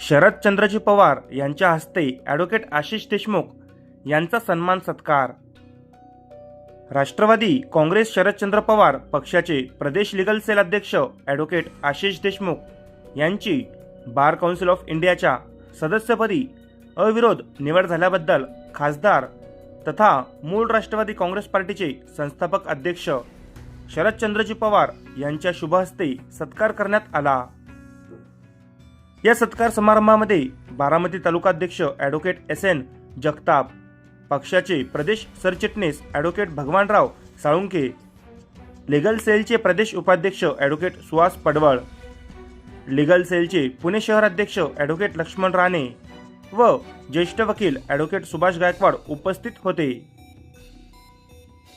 शरदचंद्रजी पवार यांच्या हस्ते ॲडव्होकेट आशिष देशमुख यांचा सन्मान सत्कार. राष्ट्रवादी काँग्रेस शरदचंद्र पवार पक्षाचे प्रदेश लिगल सेल अध्यक्ष ॲडव्होकेट आशिष देशमुख यांची बार काउन्सिल ऑफ इंडियाच्या सदस्यपदी अविरोध निवड झाल्याबद्दल खासदार तथा मूळ राष्ट्रवादी काँग्रेस पार्टीचे संस्थापक अध्यक्ष शरदचंद्रजी पवार यांच्या शुभहस्ते सत्कार करण्यात आला. या सत्कार समारंभामध्ये बारामती तालुकाध्यक्ष ॲडव्होकेट एस एन जगताप पक्षाचे प्रदेश सरचिटणीस ॲडव्होकेट भगवानराव साळुंके लिगल सेलचे प्रदेश उपाध्यक्ष ॲडव्होकेट सुहास पडवळ लिगल सेलचे पुणे शहराध्यक्ष ॲडव्होकेट लक्ष्मण राणे व ज्येष्ठ वकील ॲडव्होकेट सुभाष गायकवाड उपस्थित होते.